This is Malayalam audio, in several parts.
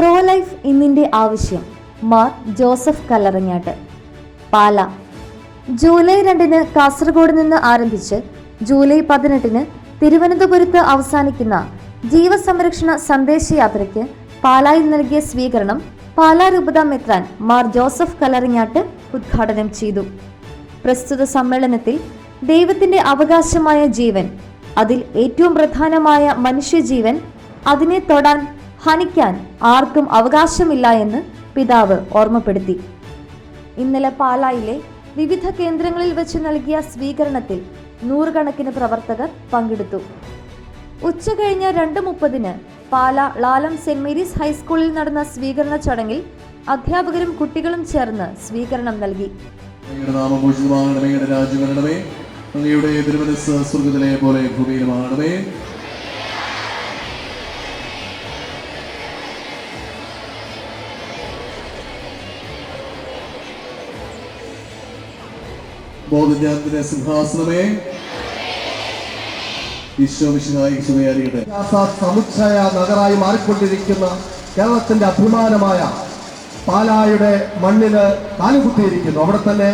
പ്രോ ലൈഫ് ഇന്നിന്റെ ആവശ്യം. മാർ ജോസഫ് കല്ലറങ്ങാട്ട്. പാല. ജൂലൈ രണ്ടിന് കാസർഗോഡ് നിന്ന് ആരംഭിച്ച് ജൂലൈ പതിനെട്ടിന് തിരുവനന്തപുരത്ത് അവസാനിക്കുന്ന ജീവസംരക്ഷണ സന്ദേശയാത്രയ്ക്ക് പാലായിൽ നൽകിയ സ്വീകരണം പാലാ രൂപത മെത്രാൻ മാർ ജോസഫ് കല്ലറിഞ്ഞാട്ട് ഉദ്ഘാടനം ചെയ്തു. പ്രസ്തുത സമ്മേളനത്തിൽ ദൈവത്തിന്റെ അവകാശമായ ജീവൻ അതിൽ ഏറ്റവും പ്രധാനമായ മനുഷ്യജീവൻ അതിനെ തൊടാൻ ഹനിക്കാൻ ആർക്കും അവകാശമില്ല എന്ന് പിതാവ് ഓർമ്മപ്പെടുത്തി. ഇന്നലെ പാലായിലെ വിവിധ കേന്ദ്രങ്ങളിൽ വെച്ച് നൽകിയ സ്വീകരണത്തിൽ നൂറുകണക്കിന് പ്രവർത്തകർ പങ്കെടുത്തു. ഉച്ച കഴിഞ്ഞ രണ്ട് മുപ്പതിന് പാല ലാലം സെന്റ് മേരീസ് ഹൈസ്കൂളിൽ നടന്ന സ്വീകരണ ചടങ്ങിൽ അധ്യാപകരും കുട്ടികളും ചേർന്ന് സ്വീകരണം നൽകി. രാജ്യം പോലെ ബോധജ്ഞാനത്തിന്റെ സിംഹാസനമേ. ഈശോ ശുഭയാരിയുടെ സമുച്ചയ നഗരായി മാറിക്കൊണ്ടിരിക്കുന്ന കേരളത്തിന്റെ അഭിമാനമായ പാലായുടെ മണ്ണിൽ കാലുകുത്തിയിരിക്കുന്നു അവിടെ തന്നെ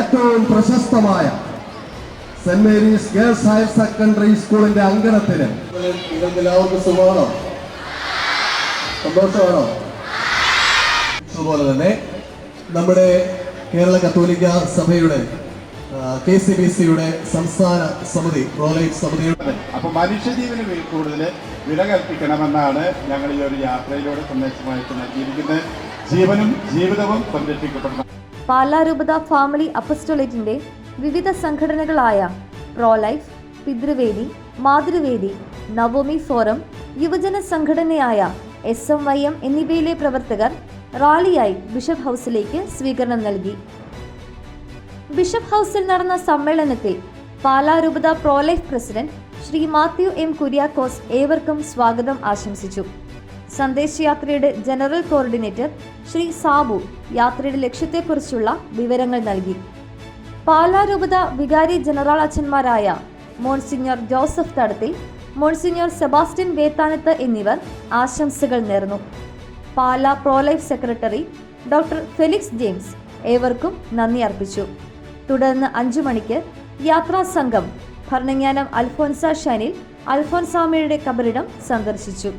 ഏറ്റവും പ്രശസ്തമായ Saint Mary's girls higher secondary സ്കൂളിന്റെ അങ്കണത്തിന് സുഖമാണോ സന്തോഷമാണോ? അതുപോലെ തന്നെ നമ്മുടെ കേരള കത്തോലിക്ക സഭയുടെ കെ സി ബി സിയുടെ സംസ്ഥാന സമിതി പ്രോലൈറ്റ് സമിതിയുടെ അപ്പൊ മനുഷ്യജീവന് കൂടുതൽ വില കൽപ്പിക്കണമെന്നാണ് ഞങ്ങൾ ഈ ഒരു യാത്രയിലൂടെ സന്ദേശമായിട്ട് നൽകിയിരിക്കുന്നത്. ജീവനും ജീവിതവും സംരക്ഷിക്കപ്പെടണം പാലാരൂപത ഫാമിലി അപ്പസ്റ്റോലേറ്റിന്റെ വിവിധ സംഘടനകളായ pro life Pithruvedi Mathruvedi Naomi forum യുവജന സംഘടനയായ എസ് എം വൈ എം എന്നിവയിലെ പ്രവർത്തകർ റാലിയായി ബിഷപ്പ് ഹൗസിലേക്ക് സ്വീകരണം നൽകി. ബിഷപ്പ് ഹൗസിൽ നടന്ന സമ്മേളനത്തിൽ പാലാ രൂപത pro life president Shri Mathew M Kuriakose ഏവർക്കും സ്വാഗതം ആശംസിച്ചു. സന്ദേശയാത്രയുടെ ജനറൽ കോർഡിനേറ്റർ ശ്രീ സാബു യാത്രയുടെ ലക്ഷ്യത്തെക്കുറിച്ചുള്ള വിവരങ്ങൾ നൽകി. പാലാ രൂപത വികാരി ജനറൽ അച്ഛന്മാരായ monsignor Joseph Thadathil monsignor Sebastian Vethanath എന്നിവർ ആശംസകൾ നേർന്നു. Pala prolife secretary doctor Felix James ഏവർക്കും നന്ദി അർപ്പിച്ചു. തുടർന്ന് അഞ്ചു മണിക്ക് യാത്രാ സംഘം ഭരണങ്ങാനം അൽഫോൻസ ഷാനിൽ അൽഫോൻസാമയുടെ കബറിടം സന്ദർശിച്ചു.